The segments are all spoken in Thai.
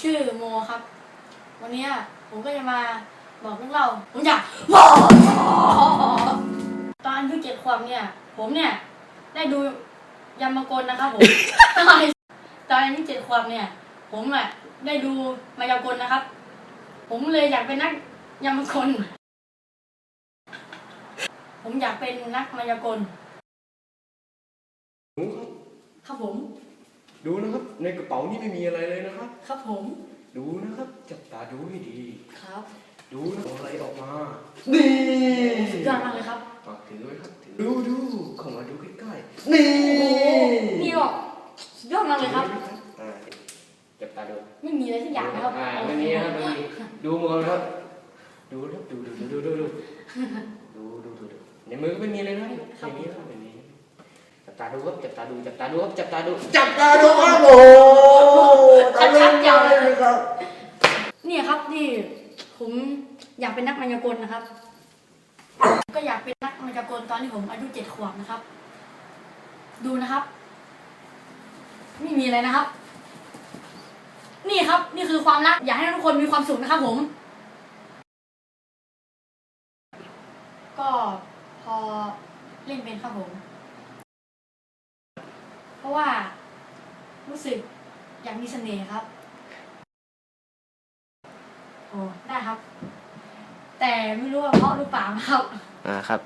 ชื่อโมครับ วันนี้ผมก็จะมาบอกเรื่องเล่าผมอยากบอกตอนอายุเจ็ดขวบเนี่ย ผมเนี่ย ได้ดูยามกลนะครับผมตอนตอนอายุเจ็ดขวบเนี่ย ผมอะได้ดูมายากลนะครับ ผมเลยอยากเป็นนักยามกลผมอยากเป็นนักมายากล ครับผม ดูนะครับ ในกระเป๋านี่ไม่มีอะไรเลยนะครับ ครับผม ดูนะครับ จับตาดูให้ดี ครับ ดูนะเอาอะไรออกมานี่สุดยอดมากเลยครับฝากถือไว้ครับถือดูดูเข้ามาดูใกล้ๆนี่นี่หรอกสุดยอดมากเลยครับอ่าจับตาดูไม่มีอะไรสักอย่างนะครับอ่าไม่มีนะครับไม่มีดูมือนะครับ ดูนะครับดูดูดูดูดูดูดูดูดูในมือก็ไม่มีเลยนะไม่มีครับไม่มีจับ ตาดูครับจับตาดูจับตาดูครับจับตาดู จับตาดูครับโอ้ชัดๆยาวเลยครับนี่ครับที่ผมอยากเป็นนักมายากลนะครับ ก็อยากเป็นนักมายากลตอนที่ผมอายุเจ็ดขวบนะครับ ดูนะครับ ไม่มีอะไรนะครับ นี่ครับนี่คือความรัก อยากให้ทุกคนมีความสุขนะครับ ผม ก็พอเล่นเป็นครับผมเพ ราะว่ารู้สึกอยากมีเสน่ห์ครับ โอ้ได้ครับ แต่ไม่รู้ว่าเพราะหรือเปล่านะครับ อ่าครับ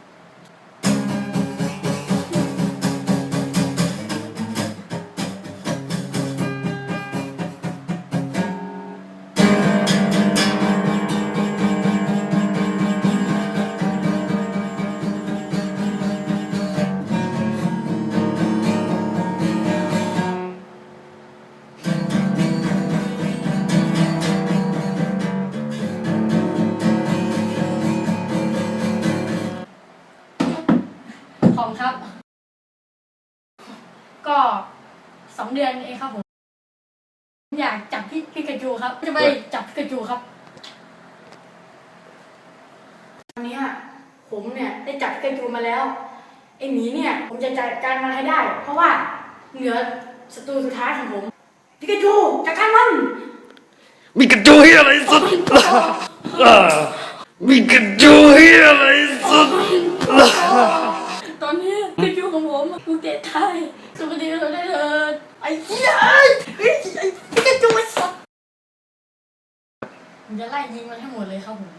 ขอบคุณครับ ก็สองเดือนเองครับผมผมอยากจับพี่พี่กระจูครับ จะไปจับพี่กระจูครับตอนนี้อะผมเนี่ยได้จับพี่กระจูมาแล้วไอหมีเนี่ยผมจะจัดการมันให้ได้ เพราะว่าเหนือศัตรูสุดท้ายของผมพี่กระจูจัดการมันมีกระจุยอะไรสุดอ่ามีกระจุยอะไรสุดตอนนี้กระจู ของผมกูเตะไทยสวัสดีเราได้เถิดไอ้เหี้ยไอ้ไอ้พี่กระจูไอ้สัสผมจะไล่ยิงมันให้หมดเลยครับผม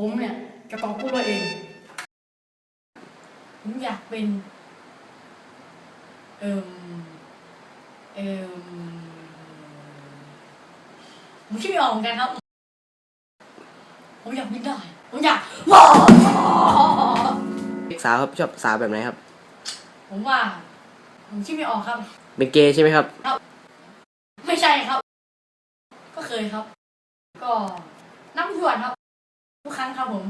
ผมเนี่ยจะกอบพูดว่าเอง ผมอยากเป็น เอิมเอิมผมคิดไม่ออกเหมือนกันครับ ผมอยากบินได้ ผมอยากว้าวสาวครับชอบสาวแบบไหนครับ ผมว่า ผมคิดไม่ออกครับ เป็นเกย์ใช่ไหมครับไม่ใช่ครับ ก็เคยครับ ก็น้ำหยวนครับ ทุกครั้งครับผม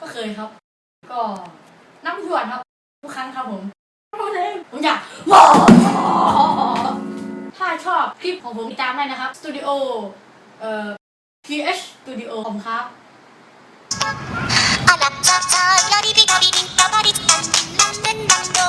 ก็เคยครับ ก็น้ำหยวนครับ ทุกครั้งครับผมผมอยากว้าวถ้าชอบคลิปของผมติดตามได้นะครับสตูดิโอเอ่อ PH Studio ผมครับ あなたさやりびたびびたばり